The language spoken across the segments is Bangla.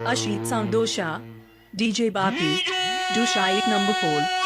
Ashit Sandosha, DJ Bapi, Dushayik number 4.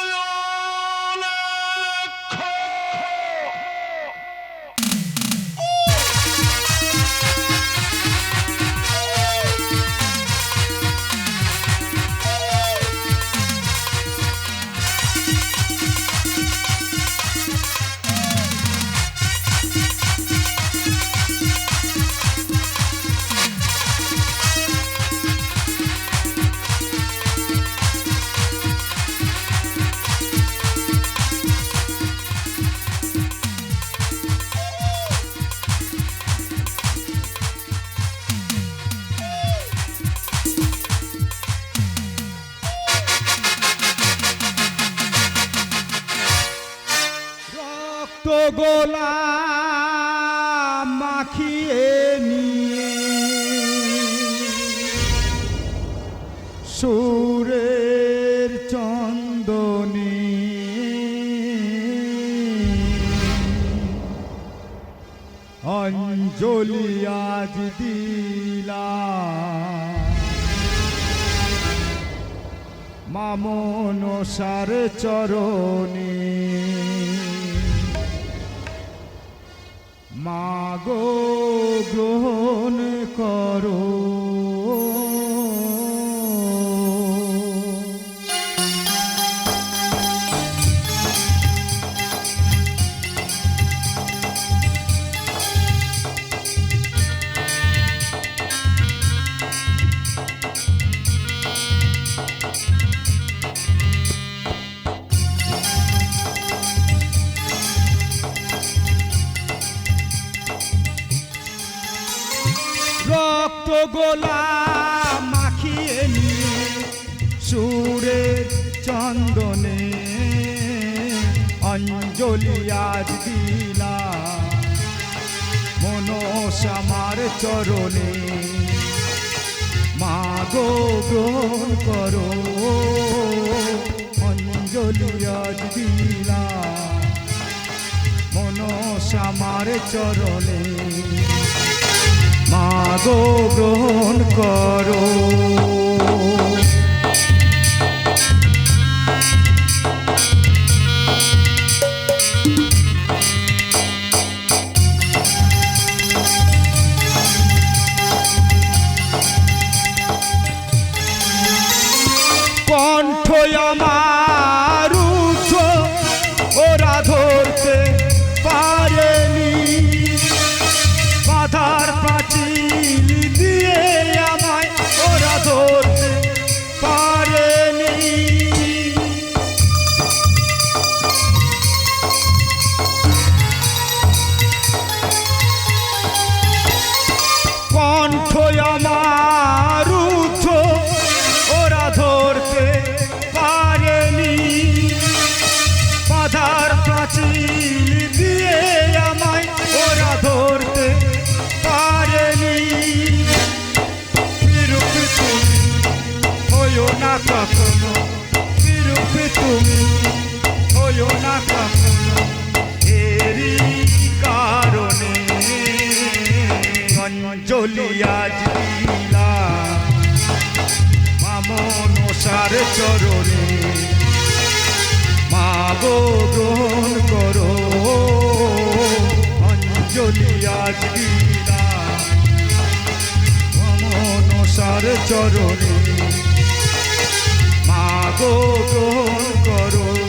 গোলা মাখিয়ে নিয়ে সুরের চন্দনে অঞ্জলি আজ দিলা মামন সার চরণে মাগো গ্রহণ করো। আজ দিলা। মনসামার চরণে। মাগো গ্রহণ করো। অঞ্জলি আজ দিলা। মনসামার চরণে। মাগো গ্রহণ করো। কখনো বিরূপ তুমি হইও না কখনো এরই কারণে অঞ্জলি আজ মামন সার চরণে মাগো গ্রহণ করো অঞ্জলি আজ দিলা মামন সার চরণে গ্রহণ করো।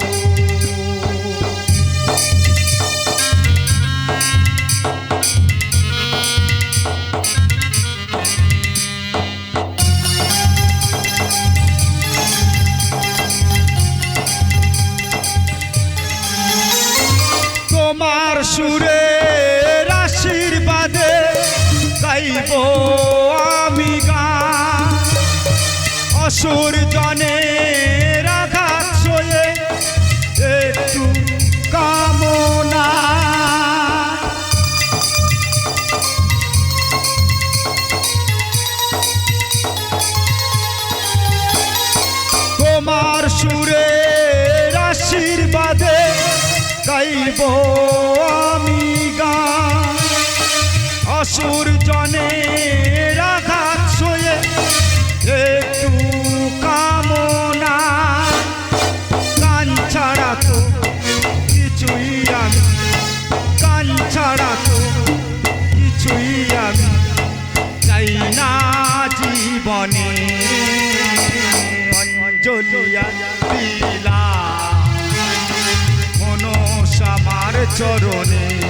চরণে।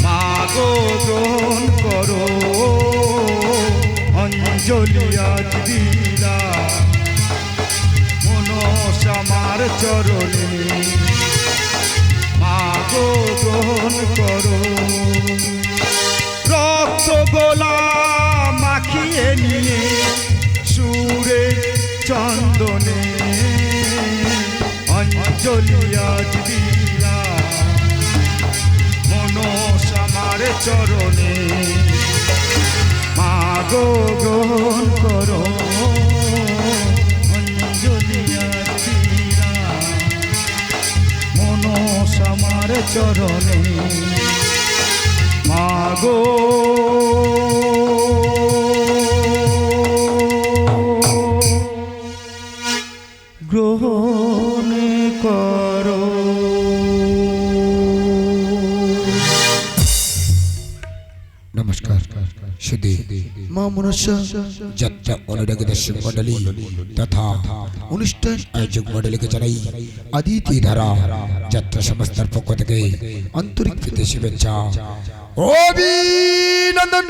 মাগো, গ্রহণ করো। অঞ্জলিয়া দিলা। মনসামার চরণে। মাগো, গ্রহণ করো। রক্ত গোলা মাখিয়ে নিয়ে সুরে চন্দনে। অঞ্জলিয়া দিলা। চরণে। মাগো গ্রহণ করো। সমার চরণে। মাগো গ্রহণ মা মনস্য যাত্রা অনুরাগী তথা অনুষ্ঠান আয়োজক মন্ডলীকে জানাই আদিতি ধারা যাত্রা সংস্থার পক্ষ থেকে আন্তরিক প্রীতি শুভেচ্ছা। অভিনন্দন।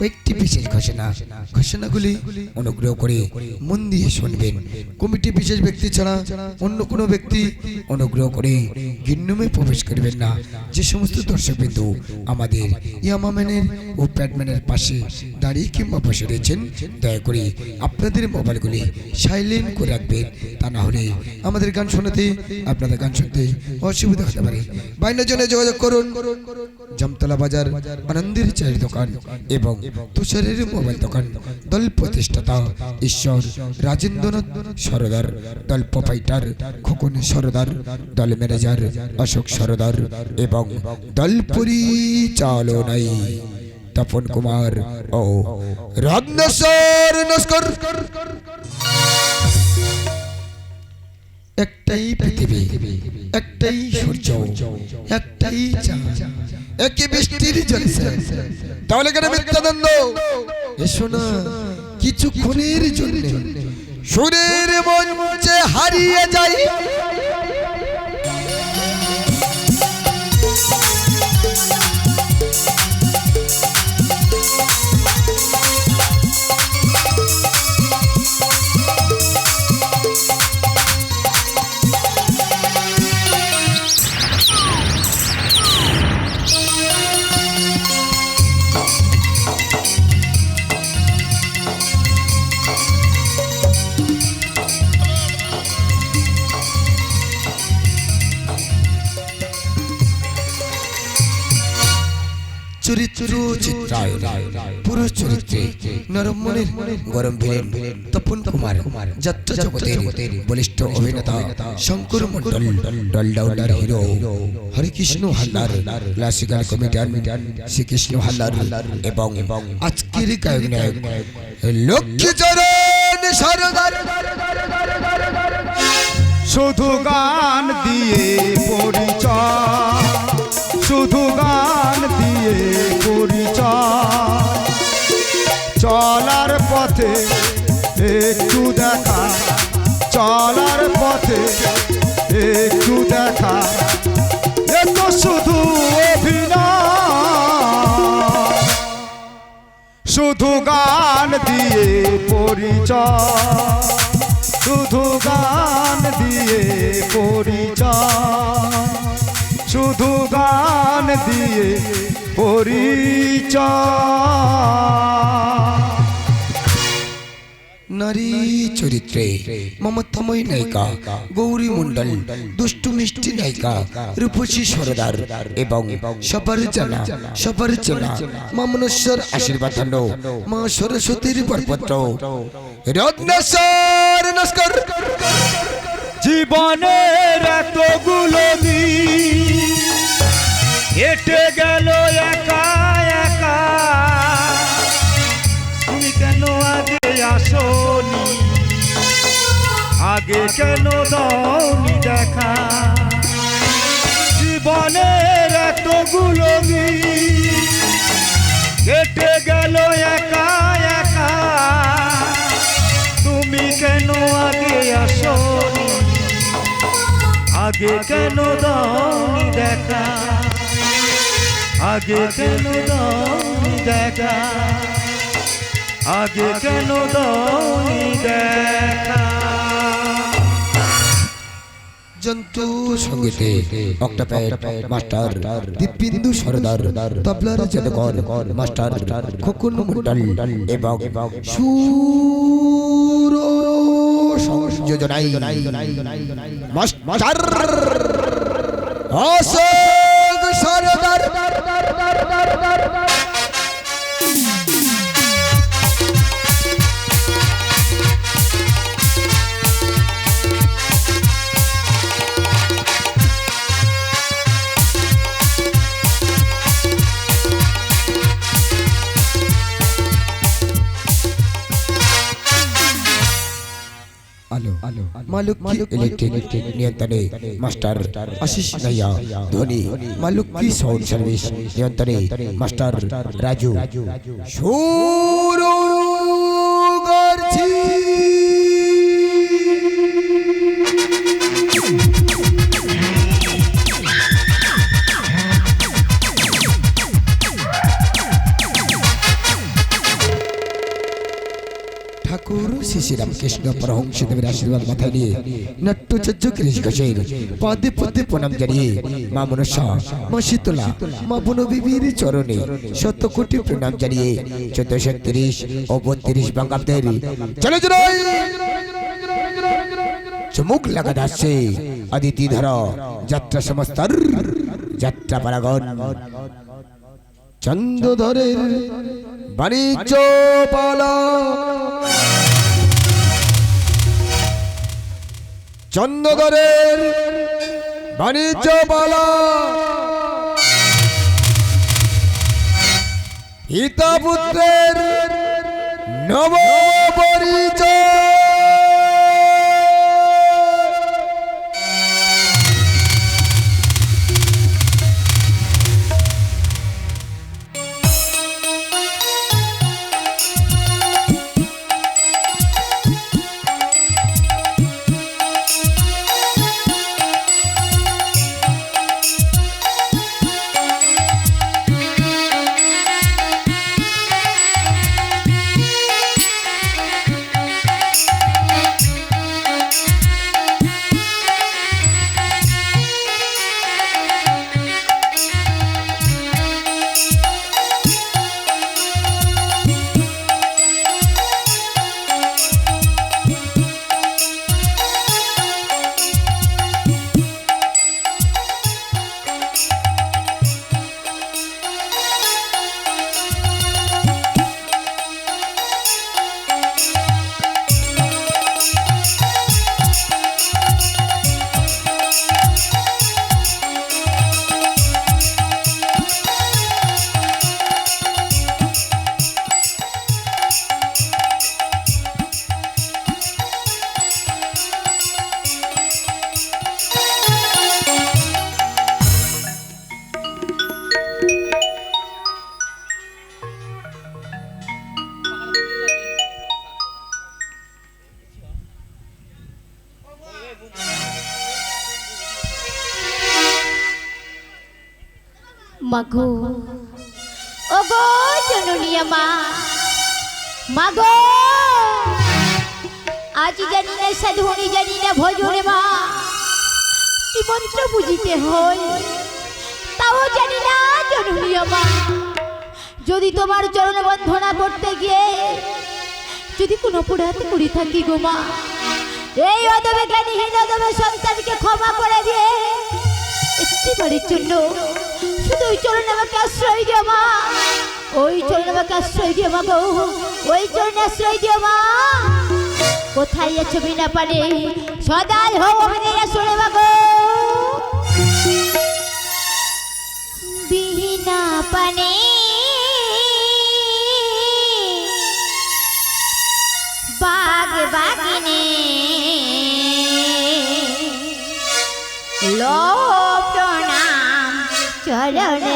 কয়েকটি বিশেষ ঘোষণা। ঘোষণাগুলি অনুগ্রহ করে মন দিয়ে শুনবেন। কমিটি বিশেষ ব্যক্তি ছাড়া অন্য কোনো ব্যক্তি অনুগ্রহ করে গিন্নুমে প্রবেশ করবেন না। যে সমস্ত দর্শকবৃন্দু আমাদের ইয়ামাম্যানের ও প্যাডম্যানের পাশে দাঁড়িয়ে কিংবা বসে রয়েছেন, দয়া করে আপনাদের মোবাইলগুলি সাইলেন্ট করে রাখবেন। তা না হলে আমাদের গান শোনাতে, আপনাদের গান শুনতে অসুবিধা হতে পারে। বাইনের জন্য যোগাযোগ করুন। জামতলা বাজার আনন্দের চায়ের দোকান এবং তুষারের মোবাইল দোকান, দল প্রতিষ্ঠাতা ঈশ্বর রাজেন্দ্রনাথ সরদার, দল প্রোপাইটার খোকন সরদার, দল ম্যানেজার অশোক সরদার এবং দল পরিচালনায় তপন কুমার ও রত্নেশ্বর নস্কর। একটাই পৃথিবী একটাই সূর্য একটাই চাঁদ একই বৃষ্টির জলসা। তাহলে কেন মিথ্যানন্দ এসো না কিছুক্ষণের জন্য। সুরের মঞ্চে হারিয়ে যাই চরিত্র চিত্রায়ন পুরুষ চরিত্রে নরম মনের, গরম ভিলেন তপন কুমার যাত্রা জগতের বলিষ্ঠ অভিনেতা Shankar Mondal ডলডাউলার hero Harikrishna Haldar classical comedian Srikrishna Haldar এবং আজকের গায়ক নায়ক লক্ষ্মীচরণ সরদার। শুধু গান দিয়ে পরিচয়। শুধু গান দিয়ে পরিচয়। চলার পথে একটু দেখা, চলার পথে একটু দেখা। এ তো শুধু শুধু গান দিয়ে পরিচয়। শুধু গান দিয়ে পরিচয়। শুধু গান দিয়ে পরিচয়। নারী চরিত্রে মমতাময়ী নায়িকা, গৌরী মণ্ডল, দুষ্টু মিষ্টি নায়িকা, রূপসী সরদার এবং সবার জানা সবার চেনা মা মনুষ্যর আশীর্বাদ মা সরস্বতীর বরপত্র। রত্নেশ্বর নস্কর জীবনের এতগুলো দিন হেঁটে গেল একা একা। তুমি কেন আগে আসনি? আগে কেন দাওনি দেখা? জীবনের এত এতগুলো দিন কেটে গেল একা একা। তুমি কেন আগে আসনি? আগে কেন দাওনি দেখা? আগে কেন দাওনি দেখা? আগে কেন দাওনি দেখা? জন্তু সঙ্গীতে অক্টাপ্যাড, মাস্টার, দীপবিন্দু সরদার, তবলার জাদুকর, মাস্টার খোকন মন্ডল এবং সুর সংযোজনাই master Ashok Sardar. dar dar dar আলো আলো মালুক ইলেকট্রিক নিয়ন্ত্রণে মাস্টার আশিস নাইয়া ধোনি। মালুক কি সাউন্ড সার্ভিস নিয়ন্ত্রণে মাস্টার রাজু। শুরু ঠাকুর শ্রী শ্রী রামকৃষ্ণ পরহংসদেবের আশীর্বাদ মাথায় নিয়ে নাট্যচার্য গিরিশ ঘোষের পাদে পদে প্রণাম জানিয়ে মা মনসা, মা শীতলা, মা বনবিবির চরণে শত কোটি প্রণাম জানিয়ে চোদ্দশো তিরিশ ও বত্রিশ বাঙ্গাব্দের চলে জড়াই চমুক লাগা যাচ্ছে আদিতি ধর যাত্রা সমস্তর যাত্রা পারাগণ। চন্দ্রধরের বাণিজ্য পালা চন্দ্রধরের বাণিজ্য পালা পিতা পুত্রের নব পরিচয় মাগো। ওগো জননিয়া মা, মাগো। আজ জানি না সাধুনি জানি না ভজনে মা। কি মন্ত্র বুঝিতে হয়, তাও জানি না জননিয়া মা। যদি তোমার চরণ বন্ধনা করতে গিয়ে যদি কোনো পুরাতে করি থাকি গো মা, এই অদবে জ্ঞানীহীন অদবে সন্তানকে ক্ষমা করে দিয়ে একটি বাড়ির জন্য ওই চরণ আমাকে আশ্রয় দিও মা? ওই চরণ আমাকে আশ্রয় দিও মা গো? ওই চরণ আশ্রয় দিও মা। কোথায় আছো বিনা পানে? সদাই হও অভিনয় শুনে মা বিনা পানে no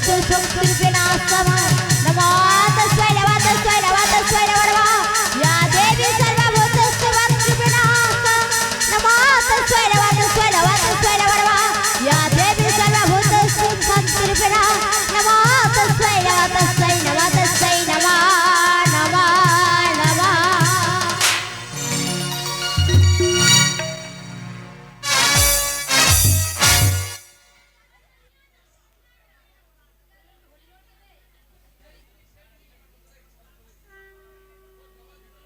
সর্বভূতেষু শক্তিরূপেণ সমা